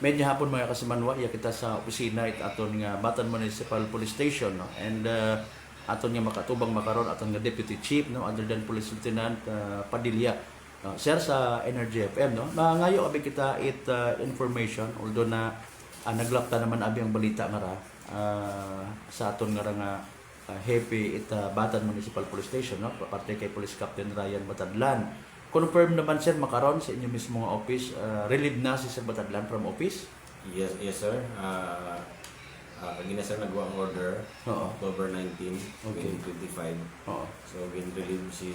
medyo hapon mga kasimanwa, iya kita sa opisina it aton nga Batan Municipal Police Station no. And uh, aton nga makatubang makaron aton nga Deputy Chief no other than Police Lieutenant uh, Padilla. No, sir sa Energy FM no. Na ngayo abi kita it uh, information although na uh, naglapta naman abi ang balita nga ra uh, sa aton nga nga uh, happy it uh, Batan Municipal Police Station no parte kay Police Captain Ryan Batadlan. Confirm naman sir makaron sa inyo mismo nga office uh, relieved na si Sir Batadlan from office. Yes, yes sir. Uh, uh, kagina sir nagawa ang order Oo. October 19, Okay. 2025. Oo. So, gin-relieve si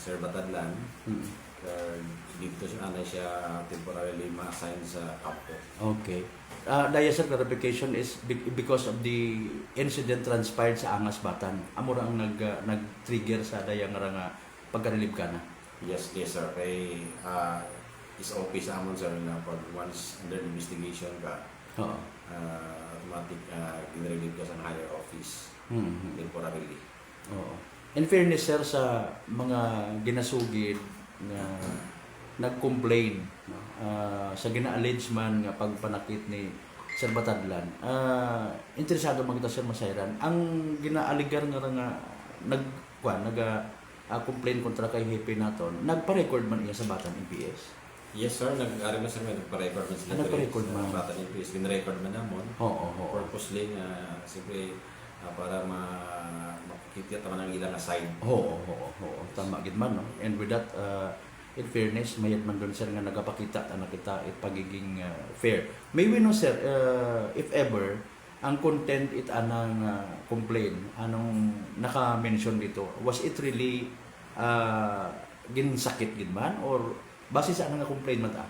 Sir Batadlan. Mm. Kaya dito siya, ano siya temporarily ma-assign sa Capco. Okay. Uh, daya sir, clarification is be- because of the incident transpired sa Angas Batan. Amo ra ang nag uh, nag-trigger sa daya nga ra nga pagka-relieve ka na. Yes, yes sir. Kay uh, is okay sa amon sir na pag once under investigation ka, Oo. uh, automatic uh, gin-relieve ka sa higher office Mm. temporarily. Oo. In fairness sir sa mga ginasugid nga nag-complain no, ah, sa gina-allege man nga pagpanakit ni Sir Batadlan. Ah, interesado man kita sir masayran. Ang ginaaligar nga ra nga nag kuan nag ah, complain kontra kay Hepe naton. Nagpa-record man iya sa Batan MPS. Yes sir, nag-ari na sir, nagpa-record man sila. Ah, nagpa-record sa man. Bata ni PS, gin-record man namon. Oo, oo. Purposely nga, siyempre, ah, para ma makikita naman ang ilang side. Oo, oo, oo. Tama gid man no. And with that uh, in fairness, mayad man doon sir nga nagapakita ta nakita it pagiging uh, fair. May we know sir, uh, if ever ang content it anang uh, complain anong naka-mention dito was it really uh, ginsakit gid man or base sa anong complain man ta?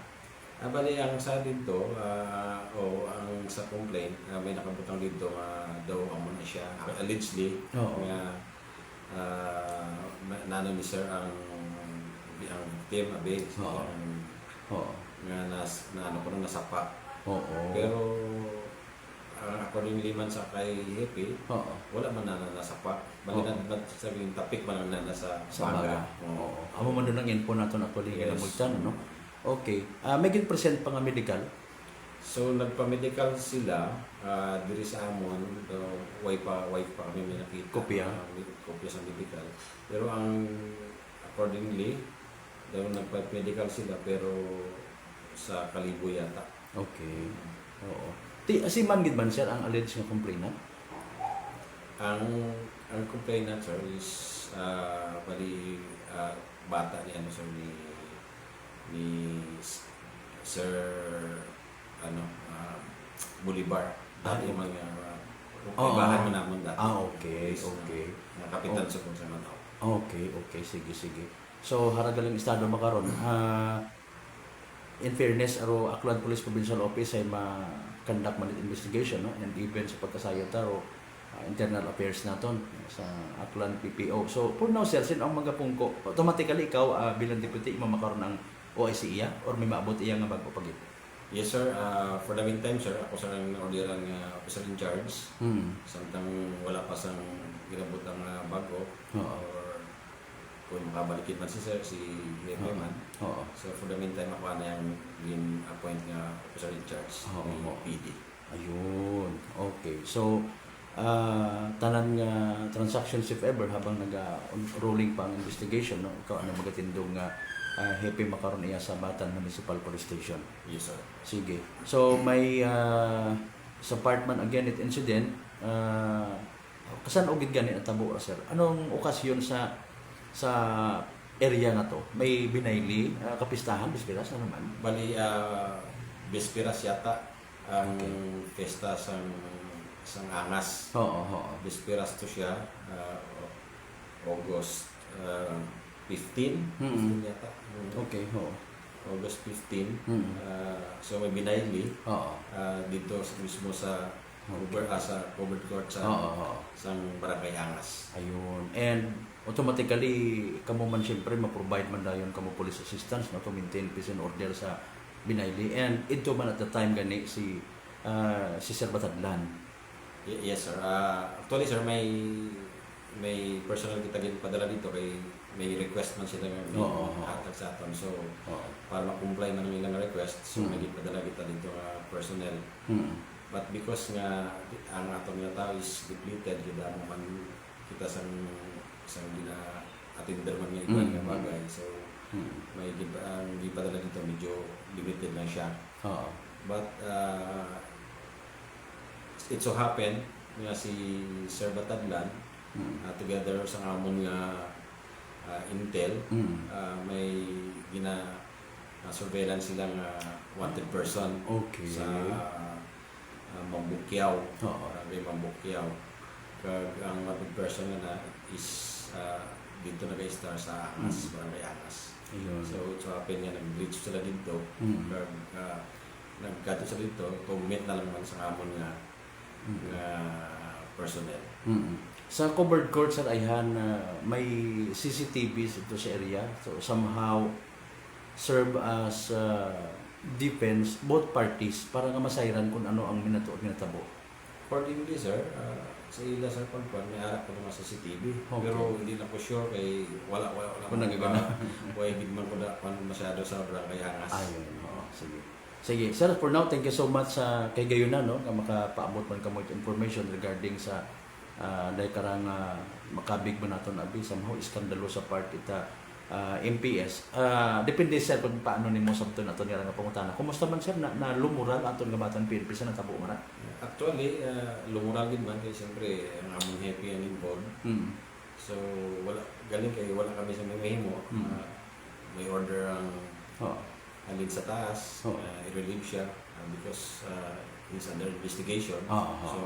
Ah, bali, ang sa dito, ah, o ang sa complaint, ah, may nakabutang dito nga daw amo na siya, allegedly, Oo. nga ah, ma- nano ni sir ang ang victim, abe, Oo. ang, Oo. nga nas, na ano ko nasapa. Oo. Pero, ah, accordingly man sa kay Happy, Oo. wala man na nasapa. Bali Oo. na na sabihin tapik man ang nana sa baga. Oo. Oo. Amo man doon ang info naton actually Yes. yes. no. Okay. Uh, may present pa nga medical. So nagpa-medical sila ah, diri sa amon, do way pa way pa kami may nakita. Kopya. ah, may kopya sa medical. Pero ang accordingly daw nagpa-medical sila pero sa Kalibo yata. Okay. Oo. Ti si man sir ang alleged nga complainant. Ang ang complainant sir is ah, bali ah, bata ni ano sir ni ni Sir ano ah, Bolivar. Dati Ah, mga Oo. ibahan mo naman dati. Ah, okay, Is, okay. ah, kapitan Oh. sa kung ako. Okay, okay, sige, sige. So haragaling estado makaron. Ah in fairness aro Aklan Police Provincial Office ay ma conduct man investigation no and even sa pagkasayod taro ah, internal affairs naton sa Aklan PPO. So for now sir, sino ang mga pungko? Automatically ikaw ah, bilang deputy imo makaron ang OIC iya or may maabot iya nga bago pagit. Yes sir, Ah, for the meantime sir, ako sa ang orderan nga officer in charge. Hmm. Samtang wala pa sang ginabot ang ah, bago Oo. or kung makabalikit man si sir, si Oo. man. Oo. So for the meantime, ako na yung in-appoint nga officer in charge Oo. ni PD. Ayun. Okay. So, ah tanan nga transactions if ever habang naga rolling pa ang investigation no ikaw ano magatindong nga ah, happy makaron iya sa Batan Municipal Police Station. Yes sir. Sige. So may ah, sa part man again it incident uh, kasan ugid gani ang tabo sir? Anong okasyon sa sa area na to? May binayli ah, kapistahan bisperas ano man? Bali, uh, Bespiras yata ang festa sang sang angas. Oo, oo. Bespiras to siya, ah, August ah, 15, Mm-mm. 15 yata. Okay, oo. August 15. Mm. Ah, so may binayli Oo. ah, dito sa- mismo sa cover, ah, sa covered court sa Oo, oo. sang Barangay Angas. Ayun. And automatically, kamo man siyempre ma-provide man dayon kamo police assistance no to maintain peace and order sa Binayli. And ito man at the time gani si ah, si Sir Batadlan. Y- yes sir. Ah, actually sir may may personal kita gin padala dito kay may request man sila nga may Oo, oo. hatag sa aton. So, Oo. para ma-comply man ang ilang request, so Mm. nagipadala kita dito nga personnel. Mm. But because nga ang aton nga tao is depleted, kita mo man kita sa isang gina atinder man nga iba Mm. bagay. So, Mm. may giba, ang gipadala dito medyo limited lang siya. Oo. But uh, it so happen nga si Sir Batadlan Mm. uh, together sa amon nga uh, intel Mm. uh, may gina uh, surveillance sila nga wanted person Okay. sa uh, Mambukyaw Oo. uh, may Mambukyaw kag ang wanted person nga na is uh, dito nag-star sa Angas, Mm. barangay Angas. Ayun. So so happen nga nag-reach sila dito Mm. kag uh, nagkato sa dito comment na lang man sa amon nga Mm. nga personnel. Mm. Sa covered court sa Ayhan, uh, may CCTVs ito sa area. So somehow serve as uh, defense both parties para nga masayran kung ano ang minato at minatabo. Accordingly, sir, uh, sa ila sa pagpan, may harap ko naman sa CCTV. Okay. Pero hindi na ko sure kay wala wala wala Kung ba- Wala gid man ko na masyado sa barangay Angas. Ayun, oo, sige. Sige, sir, for now, thank you so much sa kay Gayuna, no, nga makapaabot man kamo information regarding sa uh, dahil karang uh, makabig man naton abi somehow iskandalo sa part ita uh, MPS. Uh, depende sir kung paano nimo sabton naton nga nga pangutana. Kumusta man sir na, na lumural aton nga batan PNP sa natabo man? Actually, uh, lumurag din man kay siyempre ang among happy and involved. Mm. So wala galing kay wala kami sa may mahimo. Mm. Uh, may order ang Oo. alin sa taas, Oo. uh, i-relieve siya uh, because uh, he's under investigation. Oo, oo. So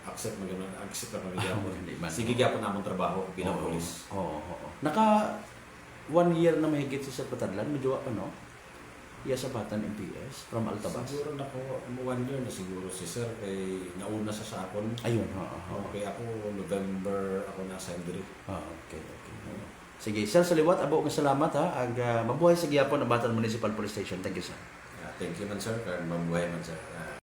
accept mo ganun, accept na kami Ah, gyapon. Sige gyapon namon trabaho bilang Oo, pulis. Oo, oo. Naka one year na mahigit si Sir Patadlan, medyo pa no? Iya sa batan MPS from Altabas. Siguro na ko one year na siguro si sir kay nauna sa sa akon. Ayun, oo. oo. Okay, ako November ako nasa diri. Ah, okay, okay. Sige, sir, sa liwat, abo nga salamat ha. Ag uh, mabuhay sa giyapon ang Batan Municipal Police Station. Thank you, sir. Uh, thank you man sir, mabuhay man sir. Uh,